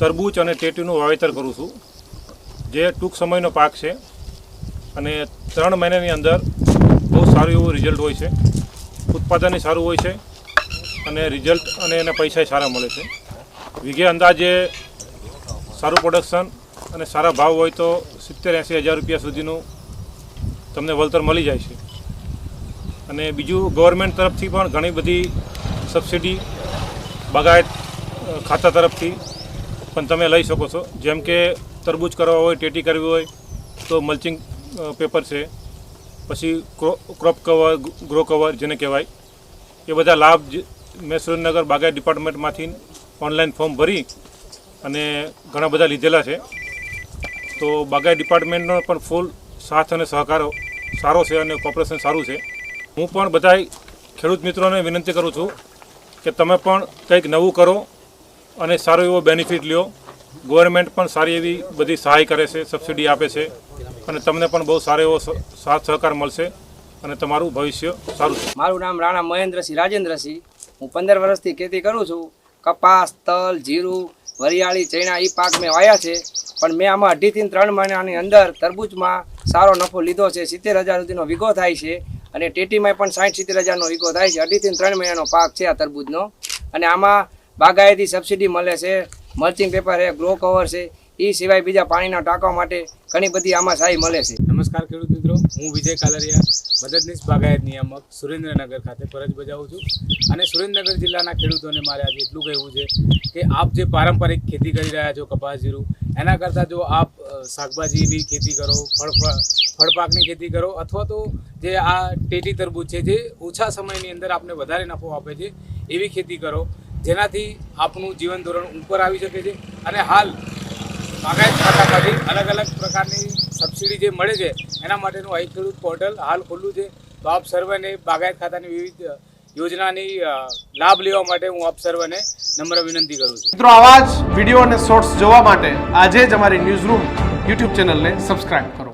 તરબૂચ અને ટેટીનું વાવેતર કરું છું, જે ટૂંક સમયનો પાક છે અને ત્રણ મહિનાની અંદર બહુ સારું એવું રિઝલ્ટ હોય છે. ઉત્પાદન સારું હોય છે અને રિઝલ્ટ અને એના પૈસા સારા મળે છે. વીઘે અંદાજે સારું પ્રોડક્શન અને સારા ભાવ હોય તો સિત્તેર એંસી હજાર રૂપિયા સુધીનું તમને વળતર મળી જાય છે. અને બીજું ગવર્મેન્ટ તરફથી પણ ઘણી બધી સબસિડી બાગાયત ખાતા તરફથી પણ તમે લઈ શકો છો. જેમ કે તરબૂચ કરવા હોય, ટેટી કરવી હોય, તો મલ્ચિંગ પેપર છે. પછી crop- crop cover grow cover જેને કહેવાય. એ બધા લાભ મેં સુરેન્દ્રનગર બાગાયત ડિપાર્ટમેન્ટમાંથી ઓનલાઈન ફોર્મ ભરી અને ઘણા બધા લીધેલા છે. તો બાગાયત ડિપાર્ટમેન્ટનો પણ ફૂલ સાથ અને સહકાર સારો છે અને કોપરેશન સારું છે. હું પણ બધાય ખેડૂત મિત્રોને વિનંતી કરું છું કે તમે પણ કંઈક નવું કરો. અને સારો એવો બેનિફિટ લ્યો. ગવર્મેન્ટ પણ સારી એવી બધી સહાય કરે છે સબસિડી આપે છે અને તમને પણ બહુ સારો એવો સાથ સહકાર મળશે અને તમારું ભવિષ્ય સારું મારું નામ રાણા મહેન્દ્રસિંહ રાજેન્દ્રસિંહ. હું પંદર વર્ષથી ખેતી કરું છું. કપાસ, તલ, જીરું, વરિયાળી, ચણા એ પાક મેં વાયા છે. પણ મેં આમાં અઢીથી ત્રણ મહિનાની અંદર તરબૂચમાં સારો નફો લીધો છે. સિત્તેર હજાર સુધીનો વીઘો થાય છે અને ટેટીમાં પણ સાઠ સિત્તેર હજારનો વીઘો થાય છે. અઢીથી ત્રણ મહિનાનો પાક છે આ તરબૂચનો. અને આમાં બાગાયતી સબસિડી મળે છે મલ્ચિંગ પેપર છે ગ્લો કવર છે એ સિવાય બીજા પાણીના ટાંકવા માટે ઘણી બધી આમાં સહાય મળે છે. નમસ્કાર ખેડૂત મિત્રો, હું વિજય કાલરિયા, મદદનીશ બાગાયત નિયામક, સુરેન્દ્રનગર ખાતે ફરજ બજાવું છું. અને સુરેન્દ્રનગર જિલ્લાના ખેડૂતોને મારે આજે એટલું કહેવું છે કે આપ જે પારંપરિક ખેતી કરી રહ્યા છો કપાસ જીરું, એના કરતાં જો આપ શાકભાજીની ખેતી કરો ફળ, ફળપાકની ખેતી કરો, અથવા તો જે આ ટેટી તરબૂચ છે, જે ઓછા સમયની અંદર આપને વધારે નફો આપે છે, એવી ખેતી કરો જેનાથી આપનું જીવન ધોરણ ઉપર આવી શકે છે અને હાલ બાગાયત ખાતામાંથી અલગ અલગ પ્રકારની સબસિડી જે મળે છે, એના માટેનું અહીં ખેડૂત પોર્ટલ હાલ ખુલ્લું છે. તો આપ સર્વેને બાગાયત ખાતાની વિવિધ યોજનાની લાભ લેવા માટે હું આપ સર્વેને નમ્ર વિનંતી કરું છું. મિત્રો, આવા જ વીડિયો અને શોર્ટ્સ જોવા માટે આજે જ અમારી ન્યૂઝ રૂમ યુટ્યુબ ચેનલને સબસ્ક્રાઇબ કરો.